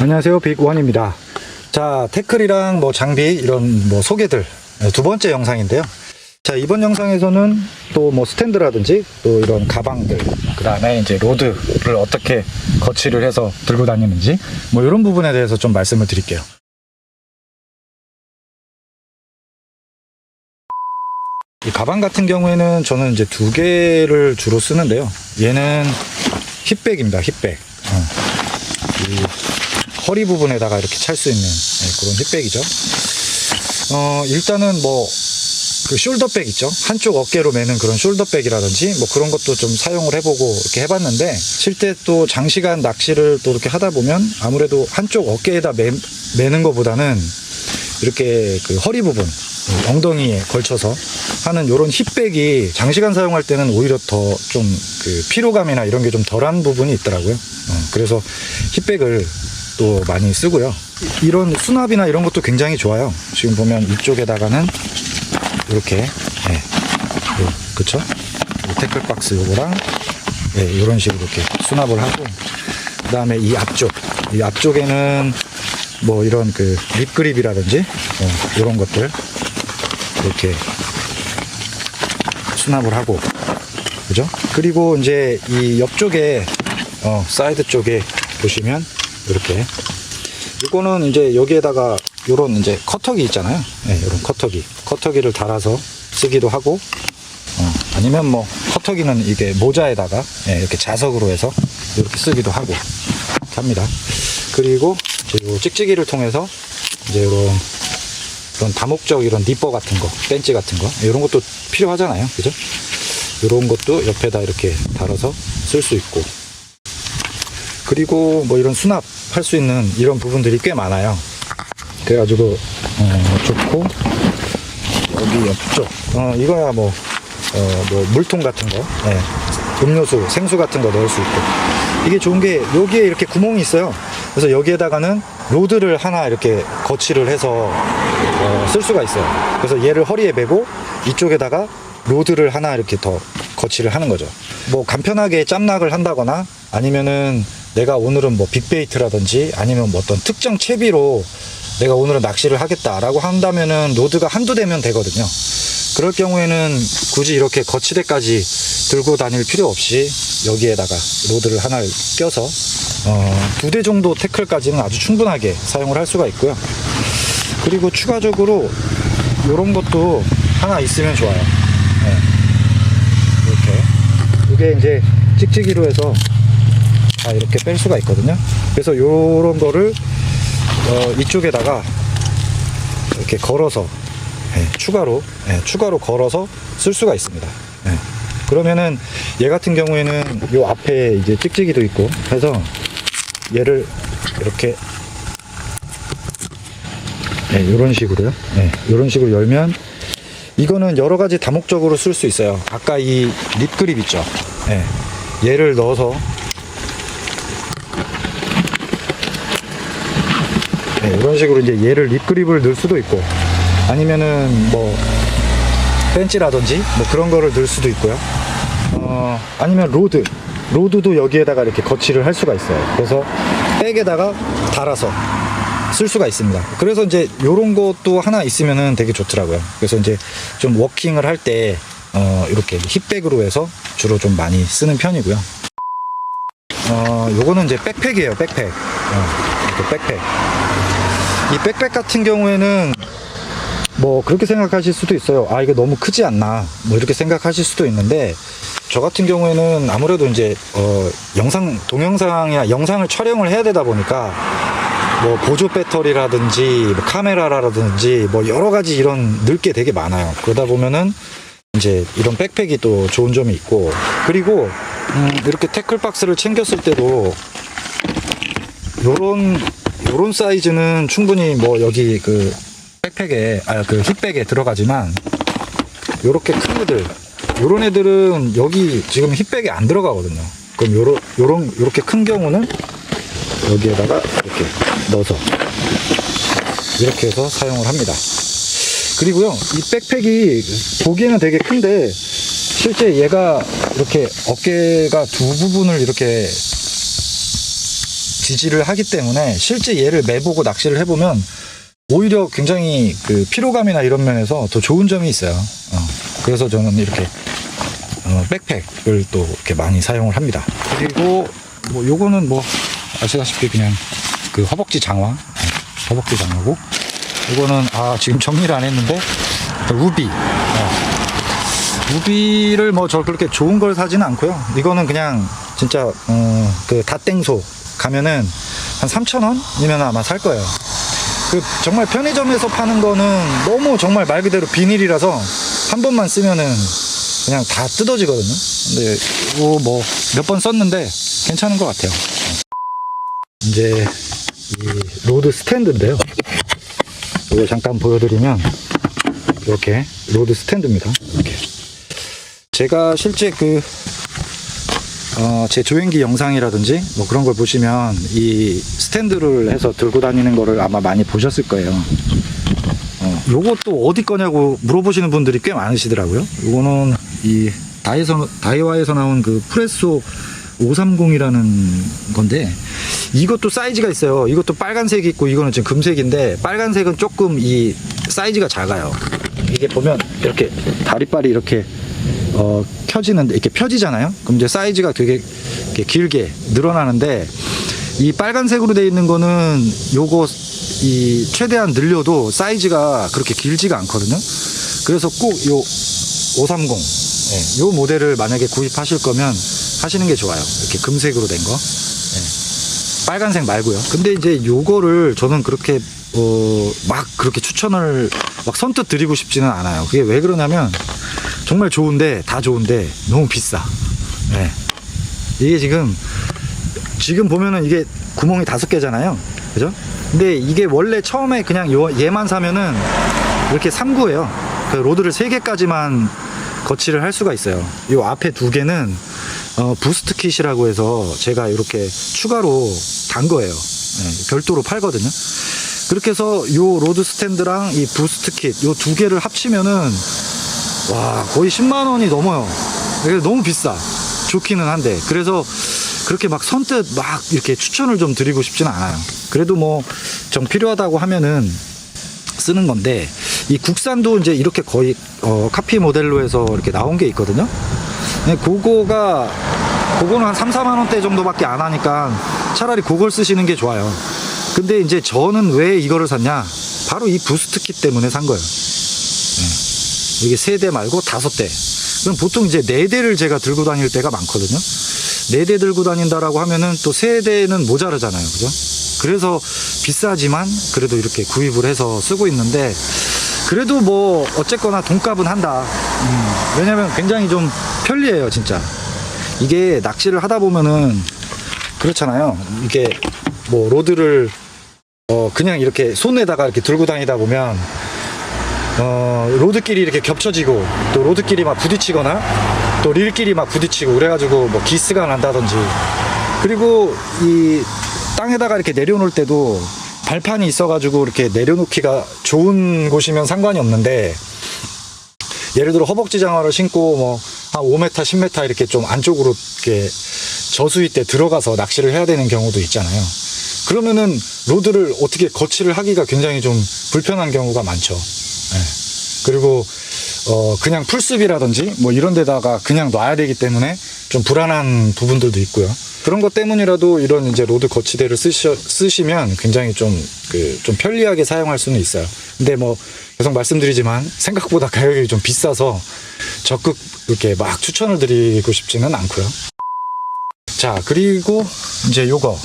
안녕하세요. 빅원입니다. 자, 태클이랑 뭐 장비 이런 뭐 소개들 네, 두 번째 영상인데요. 자, 이번 영상에서는 또 뭐 스탠드라든지 또 이런 가방들, 그 다음에 이제 로드를 어떻게 거치를 해서 들고 다니는지 뭐 이런 부분에 대해서 좀 말씀을 드릴게요. 이 가방 같은 경우에는 저는 이제 두 개를 주로 쓰는데요. 얘는 힙백입니다. 힙백. 어. 이 허리 부분에다가 이렇게 찰 수 있는 네, 그런 힙백이죠. 어, 일단은 뭐, 그 숄더백 있죠. 한쪽 어깨로 매는 그런 숄더백이라든지 뭐 그런 것도 좀 사용을 해보고 이렇게 해봤는데 실제 또 장시간 낚시를 또 이렇게 하다 보면 아무래도 한쪽 어깨에다 매, 매는 것보다는 이렇게 그 허리 부분, 엉덩이에 걸쳐서 하는 이런 힙백이 장시간 사용할 때는 오히려 더 좀 그 피로감이나 이런 게 좀 덜한 부분이 있더라고요. 어, 그래서 힙백을 또 많이 쓰고요. 이런 수납이나 이런 것도 굉장히 좋아요. 지금 보면 이쪽에다가는 이렇게, 예, 요, 그쵸? 요 태클 박스 요거랑, 예, 이런 식으로 이렇게 수납을 하고, 그 다음에 이 앞쪽, 이 앞쪽에는 뭐 이런 그 립그립이라든지, 어, 이런 것들, 이렇게 수납을 하고, 그죠? 그리고 이제 이 옆쪽에, 어, 사이드 쪽에 보시면, 이렇게. 이거는 이제 여기에다가 요런 이제 커터기 있잖아요. 네, 요런 커터기. 커터기를 달아서 쓰기도 하고, 어, 아니면 뭐, 커터기는 이게 모자에다가, 예, 이렇게 자석으로 해서 이렇게 쓰기도 하고, 합니다. 그리고 요 찍찍이를 통해서 이제 요런, 이런 다목적 이런 니퍼 같은 거, 벤치 같은 거, 이런 것도 필요하잖아요. 그죠? 이런 것도 옆에다 이렇게 달아서 쓸 수 있고, 그리고 뭐 이런 수납 할 수 있는 이런 부분들이 꽤 많아요. 그래가지고 어, 좋고 여기 옆쪽 어, 이거야 뭐, 어, 뭐 물통 같은 거 예. 음료수 생수 같은 거 넣을 수 있고 이게 좋은 게 여기에 이렇게 구멍이 있어요. 그래서 여기에다가는 로드를 하나 이렇게 거치를 해서 어, 쓸 수가 있어요. 그래서 얘를 허리에 메고 이쪽에다가 로드를 하나 이렇게 더 거치를 하는 거죠. 뭐 간편하게 짬락을 한다거나 아니면은 내가 오늘은 뭐 빅베이트라든지 아니면 뭐 어떤 특정 채비로 내가 오늘은 낚시를 하겠다라고 한다면은 로드가 한두 대면 되거든요. 그럴 경우에는 굳이 이렇게 거치대까지 들고 다닐 필요 없이 여기에다가 로드를 하나를 껴서 어, 두 대 정도 태클까지는 아주 충분하게 사용을 할 수가 있고요. 그리고 추가적으로 이런 것도 하나 있으면 좋아요. 네. 이렇게 이게 이제 찍찍이로 해서 다 이렇게 뺄 수가 있거든요. 그래서 이런 거를 어, 이쪽에다가 이렇게 걸어서 예, 추가로 예, 추가로 걸어서 쓸 수가 있습니다. 예. 그러면은 얘 같은 경우에는 요 앞에 이제 찍찍이도 있고 해서 얘를 이렇게 예, 이런 식으로요. 예, 이런 식으로 열면 이거는 여러 가지 다목적으로 쓸 수 있어요. 아까 이 립그립 있죠. 예, 얘를 넣어서 네, 이런 식으로 이제 얘를 립그립을 넣을 수도 있고 아니면은 뭐 벤치라든지 뭐 그런 거를 넣을 수도 있고요. 어, 아니면 로드 로드도 여기에다가 이렇게 거치를 할 수가 있어요. 그래서 백에다가 달아서 쓸 수가 있습니다. 그래서 이제 요런 것도 하나 있으면은 되게 좋더라고요. 그래서 이제 좀 워킹을 할때 어, 이렇게 힙백으로 해서 주로 좀 많이 쓰는 편이고요. 어, 요거는 이제 백팩이에요, 백팩. 어, 이렇게 백팩. 이 백팩 같은 경우에는 뭐 그렇게 생각하실 수도 있어요. 아, 이거 너무 크지 않나. 뭐 이렇게 생각하실 수도 있는데 저 같은 경우에는 아무래도 이제 어, 영상 동영상이나 영상을 촬영을 해야 되다 보니까 뭐 보조 배터리라든지 뭐 카메라라든지 뭐 여러 가지 이런 넣을 게 되게 많아요. 그러다 보면은 이제 이런 백팩이 또 좋은 점이 있고 그리고 음, 이렇게 태클 박스를 챙겼을 때도 요런 요런 사이즈는 충분히 뭐 여기 그 백팩에 아 그 힙백에 들어가지만 요렇게 큰 애들 요런 애들은 여기 지금 힙백에 안 들어가거든요. 그럼 요런 요런 요렇게 큰 경우는 여기에다가 이렇게 넣어서 이렇게 해서 사용을 합니다. 그리고요, 이 백팩이 보기에는 되게 큰데 실제 얘가 이렇게 어깨가 두 부분을 이렇게 지지를 하기 때문에 실제 얘를 매보고 낚시를 해보면 오히려 굉장히 그 피로감이나 이런 면에서 더 좋은 점이 있어요. 어, 그래서 저는 이렇게 어, 백팩을 또 이렇게 많이 사용을 합니다. 그리고 뭐 요거는 뭐 아시다시피 그냥 그 허벅지 장화, 네, 허벅지 장화고 이거는 아 지금 정리를 안 했는데 우비. 어, 우비를 뭐 저 그렇게 좋은 걸 사지는 않고요. 이거는 그냥 진짜 어, 그 다땡소 가면은 한 3천 원이면 아마 살 거예요. 그 정말 편의점에서 파는 거는 너무 정말 말 그대로 비닐이라서 한 번만 쓰면은 그냥 다 뜯어지거든요. 근데 이거 뭐 몇 번 썼는데 괜찮은 것 같아요. 이제 이 로드 스탠드인데요. 이거 잠깐 보여드리면 이렇게 로드 스탠드입니다. 이렇게 제가 실제 그 어, 제 조행기 영상이라든지 뭐 그런 걸 보시면 이 스탠드를 해서 들고 다니는 거를 아마 많이 보셨을 거예요. 어, 요것도 어디 거냐고 물어보시는 분들이 꽤 많으시더라고요. 요거는 이 다이에서, 다이와에서 나온 그 프레소 530이라는 건데 이것도 사이즈가 있어요. 이것도 빨간색이 있고 이거는 지금 금색인데 빨간색은 조금 이 사이즈가 작아요. 이게 보면 이렇게 다리빨이 이렇게 어, 켜지는데 이렇게 펴지잖아요. 그럼 이제 사이즈가 되게 길게 늘어나는데 이 빨간색으로 되어 있는 거는 요거 이 최대한 늘려도 사이즈가 그렇게 길지가 않거든요. 그래서 꼭 요 530, 예, 요 모델을 만약에 구입하실 거면 하시는 게 좋아요. 이렇게 금색으로 된 거. 예. 빨간색 말고요. 근데 이제 요거를 저는 그렇게 어, 막 그렇게 추천을 막 선뜻 드리고 싶지는 않아요. 그게 왜 그러냐면 정말 좋은데 다 좋은데 너무 비싸. 예. 이게 지금 지금 보면은 이게 구멍이 다섯 개잖아요. 그죠? 근데 이게 원래 처음에 그냥 요 얘만 사면은 이렇게 3구예요. 그 로드를 세 개까지만 거치를 할 수가 있어요. 요 앞에 두 개는 어, 부스트 킷이라고 해서 제가 이렇게 추가로 단 거예요. 예, 별도로 팔거든요. 그렇게 해서 요 로드 스탠드랑 이 부스트 킷 요 두 개를 합치면은 와 거의 10만 원이 넘어요. 이게 너무 비싸. 좋기는 한데 그래서 그렇게 막 선뜻 막 이렇게 추천을 좀 드리고 싶지는 않아요. 그래도 뭐 정 필요하다고 하면은 쓰는 건데 이 국산도 이제 이렇게 거의 어, 카피 모델로 해서 이렇게 나온 게 있거든요. 근데 그거가 그거는 한 3, 4만 원대 정도밖에 안 하니까 차라리 그걸 쓰시는 게 좋아요. 근데 이제 저는 왜 이거를 샀냐? 바로 이 부스트 킷 때문에 산 거예요. 네. 이게 세 대 말고 다섯 대. 그럼 보통 이제 네 대를 제가 들고 다닐 때가 많거든요. 네 대 들고 다닌다라고 하면은 또 세 대는 모자르잖아요. 그죠? 그래서 비싸지만 그래도 이렇게 구입을 해서 쓰고 있는데 그래도 뭐 어쨌거나 돈값은 한다. 음, 왜냐면 굉장히 좀 편리해요, 진짜. 이게 낚시를 하다 보면은 그렇잖아요. 이게 뭐 로드를 어 그냥 이렇게 손에다가 이렇게 들고 다니다 보면 어 로드끼리 이렇게 겹쳐지고 또 로드끼리 막 부딪히거나 또 릴끼리 막 부딪히고 그래가지고 뭐 기스가 난다든지 그리고 이 땅에다가 이렇게 내려놓을 때도 발판이 있어가지고 이렇게 내려놓기가 좋은 곳이면 상관이 없는데 예를 들어 허벅지 장화를 신고 뭐 한 5m, 10m 이렇게 좀 안쪽으로 이렇게 저수위 때 들어가서 낚시를 해야 되는 경우도 있잖아요. 그러면은 로드를 어떻게 거치를 하기가 굉장히 좀 불편한 경우가 많죠. 예. 그리고 어 그냥 풀숲이라든지 뭐 이런 데다가 그냥 놔야 되기 때문에 좀 불안한 부분들도 있고요. 그런 것 때문이라도 이런 이제 로드 거치대를 쓰시, 쓰시면 굉장히 좀 그 좀 편리하게 사용할 수는 있어요. 근데 뭐 계속 말씀드리지만 생각보다 가격이 좀 비싸서 적극 이렇게 막 추천을 드리고 싶지는 않고요. 자 그리고 이제 요거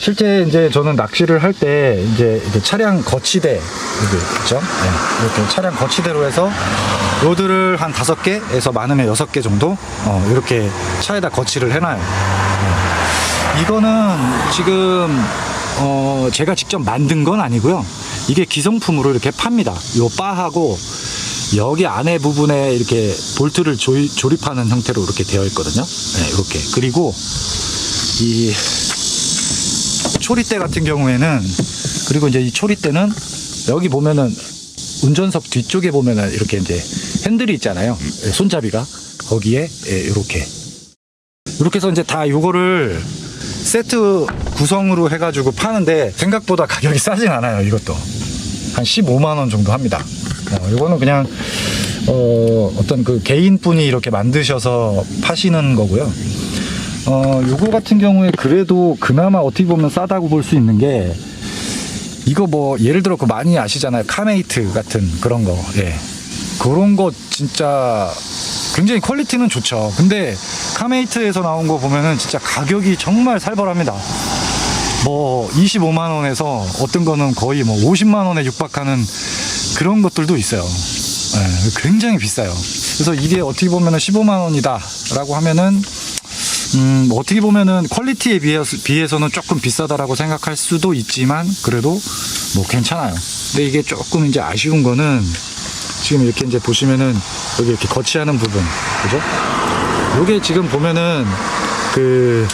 실제 이제 저는 낚시를 할 때 이제 차량 거치대 이게 있죠? 네, 이렇게 차량 거치대로 해서 로드를 한 다섯 개에서 많으면 여섯 개 정도 어, 이렇게 차에다 거치를 해놔요. 네. 이거는 지금 어, 제가 직접 만든 건 아니고요. 이게 기성품으로 이렇게 팝니다. 요 바하고 여기 안에 부분에 이렇게 볼트를 조립하는 형태로 이렇게 되어 있거든요. 네, 이렇게 그리고 이 초리대 같은 경우에는 그리고 이제 이 초리대는 여기 보면은 운전석 뒤쪽에 보면은 이렇게 이제 핸들이 있잖아요. 예, 손잡이가 거기에 예, 이렇게 이렇게 해서 이제 다 요거를 세트 구성으로 해가지고 파는데 생각보다 가격이 싸진 않아요. 이것도 한 15만 원 정도 합니다. 어, 이거는 그냥 어, 어떤 그 개인분이 이렇게 만드셔서 파시는 거고요. 어, 요거 같은 경우에 그래도 그나마 어떻게 보면 싸다고 볼 수 있는 게 이거 뭐 예를 들어 그 많이 아시잖아요. 카메이트 같은 그런 거. 예. 그런 거 진짜 굉장히 퀄리티는 좋죠. 근데 카메이트에서 나온 거 보면은 진짜 가격이 정말 살벌합니다. 뭐 25만 원에서 어떤 거는 거의 뭐 50만 원에 육박하는 그런 것들도 있어요. 예, 굉장히 비싸요. 그래서 이게 어떻게 보면은 15만 원이다 라고 하면은 음, 뭐 어떻게 보면은 퀄리티에 비해서, 비해서는 조금 비싸다라고 생각할 수도 있지만 그래도 뭐 괜찮아요. 근데 이게 조금 이제 아쉬운 거는 지금 이렇게 이제 보시면은 여기 이렇게 거치하는 부분, 그죠? 요게 지금 보면은 그,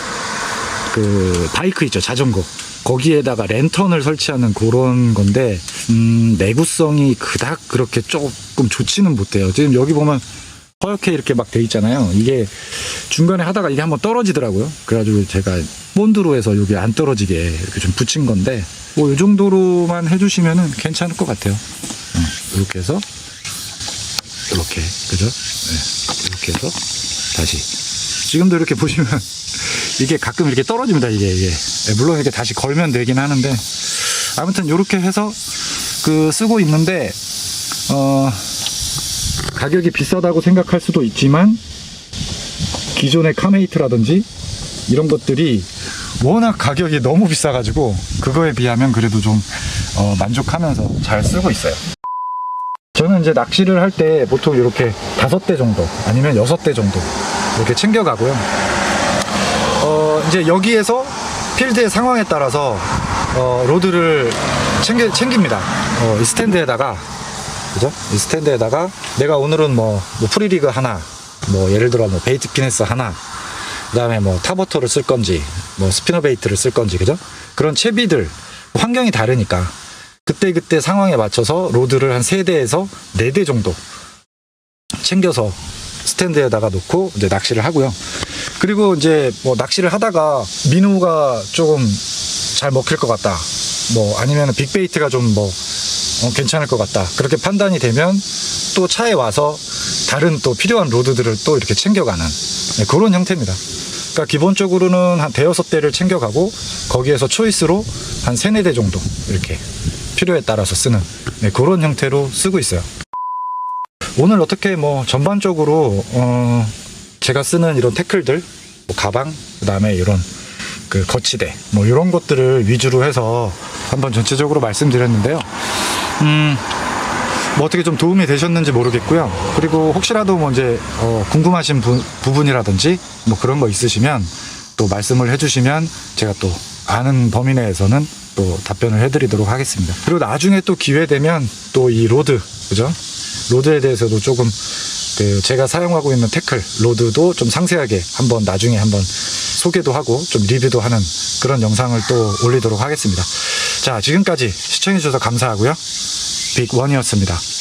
그 바이크 있죠, 자전거. 거기에다가 랜턴을 설치하는 그런 건데, 음, 내구성이 그닥 그렇게 조금 좋지는 못해요. 지금 여기 보면 허옇게 이렇게 막 돼 있잖아요. 이게 중간에 하다가 이게 한번 떨어지더라고요. 그래가지고 제가 본드로 해서 여기 안 떨어지게 이렇게 좀 붙인 건데, 뭐 이 정도로만 해주시면은 괜찮을 것 같아요. 음, 이렇게 해서 이렇게 그죠? 네, 이렇게 해서 다시 지금도 이렇게 보시면 이게 가끔 이렇게 떨어집니다. 이게 이게 네, 물론 이렇게 다시 걸면 되긴 하는데 아무튼 이렇게 해서 그 쓰고 있는데 어 가격이 비싸다고 생각할 수도 있지만 기존의 카메이트라든지 이런 것들이 워낙 가격이 너무 비싸가지고 그거에 비하면 그래도 좀 어, 만족하면서 잘 쓰고 있어요. 저는 이제 낚시를 할 때 보통 이렇게 다섯 대 정도 아니면 여섯 대 정도 이렇게 챙겨가고요. 어, 이제 여기에서 필드의 상황에 따라서 어, 로드를 챙겨, 챙깁니다. 어, 이 스탠드에다가 그죠? 이 스탠드에다가 내가 오늘은 뭐, 뭐 프리리그 하나, 뭐 예를 들어 뭐 베이트 피네스 하나, 그다음에 뭐 타버터를 쓸 건지, 뭐 스피너 베이트를 쓸 건지, 그죠? 그런 채비들 환경이 다르니까 그때 그때 상황에 맞춰서 로드를 한 세 대에서 네 대 정도 챙겨서 스탠드에다가 놓고 이제 낚시를 하고요. 그리고 이제 뭐 낚시를 하다가 민우가 조금 잘 먹힐 것 같다. 뭐 아니면 빅베이트가 좀 뭐 괜찮을 것 같다. 그렇게 판단이 되면 또 차에 와서 다른 또 필요한 로드들을 또 이렇게 챙겨가는 네, 그런 형태입니다. 그러니까 기본적으로는 한 대여섯 대를 챙겨가고 거기에서 초이스로 한 세네 대 정도 이렇게 필요에 따라서 쓰는 네, 그런 형태로 쓰고 있어요. 오늘 어떻게 뭐 전반적으로 어 제가 쓰는 이런 태클들, 뭐 가방, 그다음에 이런 그 거치대, 뭐 이런 것들을 위주로 해서 한번 전체적으로 말씀드렸는데요. 음, 뭐 어떻게 좀 도움이 되셨는지 모르겠고요. 그리고 혹시라도 뭐 이제 어, 궁금하신 부, 부분이라든지 뭐 그런 거 있으시면 또 말씀을 해주시면 제가 또 아는 범위 내에서는 또 답변을 해드리도록 하겠습니다. 그리고 나중에 또 기회 되면 또 이 로드, 그죠? 로드에 대해서도 조금 그 제가 사용하고 있는 태클 로드도 좀 상세하게 한번 나중에 한번 소개도 하고 좀 리뷰도 하는 그런 영상을 또 올리도록 하겠습니다. 자, 지금까지 시청해주셔서 감사하고요. 빅원이었습니다.